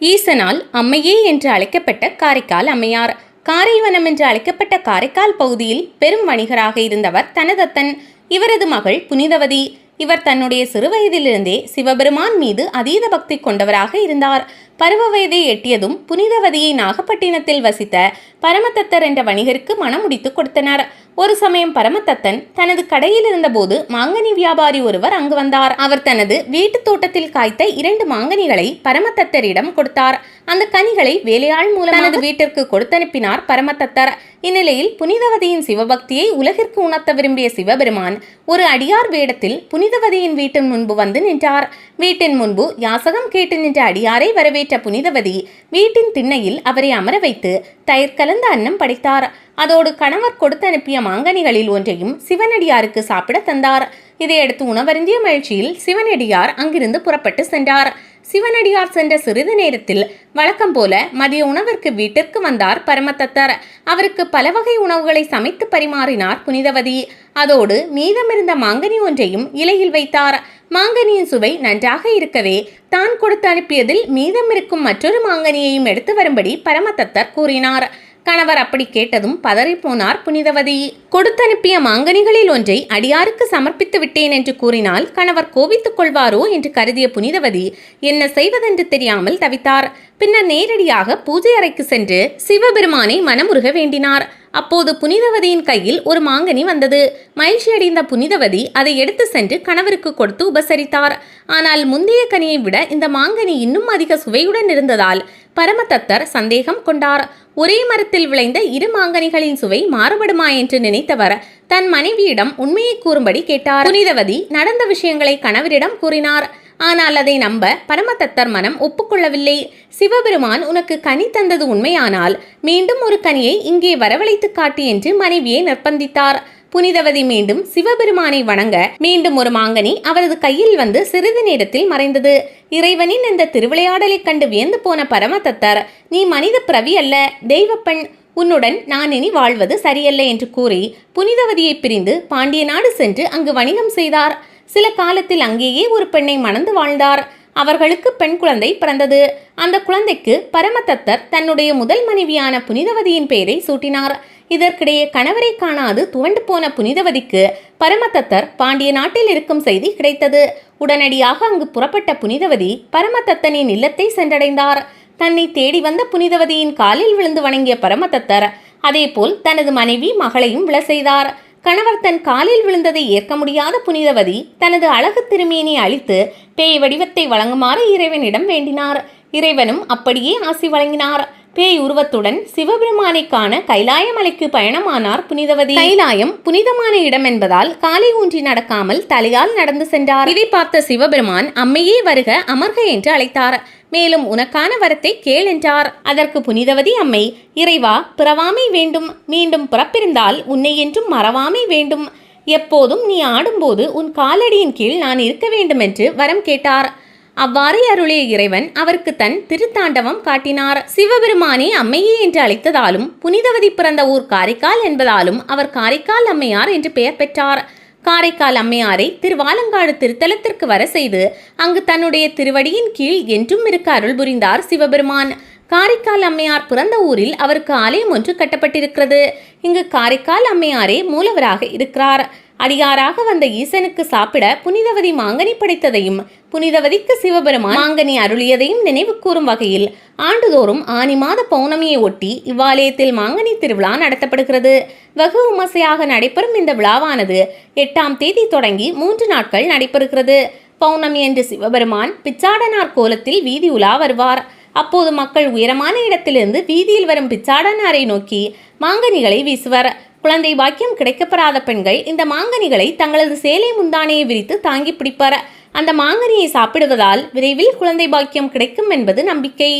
ஈசனால் அம்மையே என்று அழைக்கப்பட்ட காரைக்கால் அம்மையார். காரைவனம் என்று அழைக்கப்பட்ட காரைக்கால் பகுதியில் பெரும் வணிகராக இருந்தவர் தனதத்தன். இவரது மகள் புனிதவதி. இவர் தன்னுடைய சிறுவயதிலிருந்தே சிவபெருமான் மீது அதீத பக்தி கொண்டவராக இருந்தார். பருவ வயதை எட்டியதும் புனிதவதியை நாகப்பட்டினத்தில் வசித்த பரமதத்தர் என்ற வணிகருக்கு மனம் முடித்து கொடுத்தனர். ஒரு சமயம் பரமதத்தன் தனது கடையில் இருந்தபோது மாங்கனி வியாபாரி ஒருவர் அங்கு வந்தார். அவர் தனது வீட்டு தோட்டத்தில் காய்த்த இரண்டு மாங்கனிகளை பரமதத்தரிடம் கொடுத்தார். அந்த கனிகளை வேலையாள் மூலம் தனது வீட்டிற்கு கொடுத்தனுப்பினார் பரமதத்தர். இந்நிலையில் புனிதவதியின் சிவபக்தியை உலகிற்கு உணர்த்த விரும்பிய சிவபெருமான் ஒரு அடியார் வேடத்தில் புனிதவதியின் வீட்டின் முன்பு வந்து நின்றார். வீட்டின் முன்பு யாசகம் கேட்டு நின்ற அடியாரை வரவேற்ற புனிதவதி வீட்டின் திண்ணையில் அவரை அமர வைத்து தயிர் கலந்த அன்னம் படைத்தார். அதோடு கணவர் கொடுத்து அனுப்பிய மாங்கனிகளில் ஒன்றையும் சிவனடியாருக்கு சாப்பிட தந்தார். இதையடுத்து உணவருந்திய மகிழ்ச்சியில் சிவனடியார் அங்கிருந்து புறப்பட்டு சென்றார். சிவனடியார் சென்ற சிறிது நேரத்தில் வழக்கம் போல மதிய உணவிற்கு வீட்டிற்கு வந்தார் பரமதத்தர். அவருக்கு பல வகை உணவுகளை சமைத்து பரிமாறினார் புனிதவதி. அதோடு மீதமிருந்த மாங்கனி ஒன்றையும் இலையில் வைத்தார். மாங்கனியின் சுவை நன்றாக இருக்கவே தான் கொடுத்து அனுப்பியதில் மீதமிருக்கும் மற்றொரு மாங்கனியையும் எடுத்து வரும்படி பரமதத்தர் கூறினார். கணவர் அப்படி கேட்டதும் பதறிப்போனார் புனிதவதி. கொடுத்தனுப்பிய மாங்கனிகளில் ஒன்றை அடியாருக்கு சமர்ப்பித்து விட்டேன் என்று கூறினால் கணவர் கோபித்துக் கொள்வாரோ என்று கருதிய புனிதவதி என்ன செய்வதென்று தெரியாமல் தவித்தார். பின்னர் நேரடியாக பூஜை அறைக்கு சென்று சிவபெருமானை மனமுருக வேண்டினார். அப்போது புனிதவதியின் கையில் ஒரு மாங்கனி வந்தது. மகிழ்ச்சியடைந்த புனிதவதி அதை எடுத்து சென்று கணவருக்கு கொடுத்து உபசரித்தார். ஆனால் முந்தைய கனியை விட இந்த மாங்கனி இன்னும் அதிக சுவையுடன் இருந்ததால் பரமதத்தர் சந்தேகம் கொண்டார். ஒரே மரத்தில் விளைந்த இரு மாங்கனிகளின் சுவை மாறுபடுமா என்று நினைத்தவர் தன் மனைவியிடம் உண்மையை கூறும்படி கேட்டார். புனிதவதி நடந்த விஷயங்களை கணவரிடம் கூறினார். ஆனால் அதை நம்ப பரமதத்தர் மனம் ஒப்புக்கொள்ளவில்லை. சிவபெருமான் உனக்கு கனி தந்தது உண்மையானால் மீண்டும் ஒரு கனியை இங்கே வரவழைத்து காட்டு என்று மனைவியை நிர்பந்தித்தார் புனிதவதி மீண்டும் சிவபெருமானை வணங்க மீண்டும் ஒரு மாங்கனி அவரது கையில் வந்து சிறிது நேரத்தில் மறைந்தது. இறைவனின் இந்த திருவிளையாடலைக் கண்டு வியந்து போன பரமதத்தர் நீ மனித பிரவி அல்ல தெய்வப்பெண். உன்னுடன் நான் இனி வாழ்வது சரியல்ல என்று கூறி புனிதவதியை பிரிந்து பாண்டிய நாடு சென்று அங்கு வணிகம் செய்தார். சில காலத்தில் அங்கேயே ஒரு பெண்ணை மணந்து வாழ்ந்தார். அவர்களுக்கு பெண் குழந்தை பிறந்தது. அந்த குழந்தைக்கு பரமதத்தர் தன்னுடைய முதல் மனைவியான புனிதவதியின் பெயரை சூட்டினார். இதற்கிடையே கணவரை காணாது துவண்டு போன புனிதவதிக்கு பரமதத்தர் பாண்டிய நாட்டில் இருக்கும் செய்தி கிடைத்தது. உடனடியாக அங்கு புறப்பட்ட புனிதவதி பரமதத்தனின் இல்லத்தை சென்றடைந்தார். தன்னை தேடி வந்த புனிதவதியின் காலில் விழுந்து வணங்கிய பரமதத்தர் அதேபோல் தனது மனைவி மகளையும் விழ செய்தார். கணவர் தன் காலில் விழுந்ததை ஏற்க முடியாத புனிதவதி தனது அழகு திருமேனி அழித்து பேய் வடிவத்தை வழங்குமாறு இறைவனிடம் வேண்டினார். இறைவனும் அப்படியே ஆசி வழங்கினார். பேய் உருவத்துடன் சிவபெருமானை காண கைலாயமலைக்கு பயணமானார் புனிதவதி. கைலாயம் புனிதமான இடம் என்பதால் காலை ஊன்றி நடக்காமல் தலையால் நடந்து சென்றார். இதை பார்த்த சிவபெருமான் அம்மையே வருக அமர்க என்று அழைத்தார். மேலும் உனக்கான வரத்தை கேள் என்றார். அதற்கு புனிதவதி அம்மை இறைவா பிறவாமை வேண்டும். மீண்டும் பிறப்பிருந்தால் உன்னை என்றும் மறவாமை வேண்டும். எப்போதும் நீ ஆடும்போது உன் காலடியின் கீழ் நான் இருக்க வேண்டும் என்று வரம் கேட்டார். அவ்வாறு அருளிய இறைவன் அவருக்கு தன் திருத்தாண்டவம் காட்டினார். சிவபெருமானே அம்மையே என்று அழைத்ததாலும் புனிதவதி பிறந்த ஊர் காரைக்கால் என்பதாலும் அவர் காரைக்கால் அம்மையார் என்று பெயர் பெற்றார். காரைக்கால் அம்மையாரை திருவாலங்காடு திருத்தலத்திற்கு வர செய்து அங்கு தன்னுடைய திருவடியின் கீழ் என்றும் இருக்க அருள் புரிந்தார் சிவபெருமான். காரைக்கால் அம்மையார் பிறந்த ஊரில் அவருக்கு ஆலயம் ஒன்று கட்டப்பட்டிருக்கிறது. இங்கு காரைக்கால் அம்மையாரே மூலவராக இருக்கிறார். அடியாராக வந்த ஈசனுக்கு சாப்பிட புனிதவதி மாங்கனி படைத்ததையும் புனிதவதிக்கு சிவபெருமான் மாங்கனி அருளியதையும் நினைவு கூறும் வகையில் ஆண்டுதோறும் ஆனி மாத பௌர்ணமியை ஒட்டி இவ்வாலயத்தில் மாங்கனி திருவிழா நடத்தப்படுகிறது. வெகு விமர்சையாக நடைபெறும் இந்த விழாவானது எட்டாம் தேதி தொடங்கி மூன்று நாட்கள் நடைபெறுகிறது. பௌர்ணமி என்று சிவபெருமான் பிச்சாடனார் கோலத்தில் வீதி உலா வருவார். அப்போது மக்கள் உயரமான இடத்திலிருந்து வீதியில் வரும் பிச்சாடனாரை நோக்கி மாங்கனிகளை வீசுவர். குழந்தை பாக்கியம் கிடைக்கப்பெறாத பெண்கள் இந்த மாங்கனிகளை தங்களது சேலை முந்தானையை விரித்து தாங்கி பிடிப்பார். அந்த மாங்கனியை சாப்பிடுவதால் விரைவில் குழந்தை பாக்கியம் கிடைக்கும் என்பது நம்பிக்கை.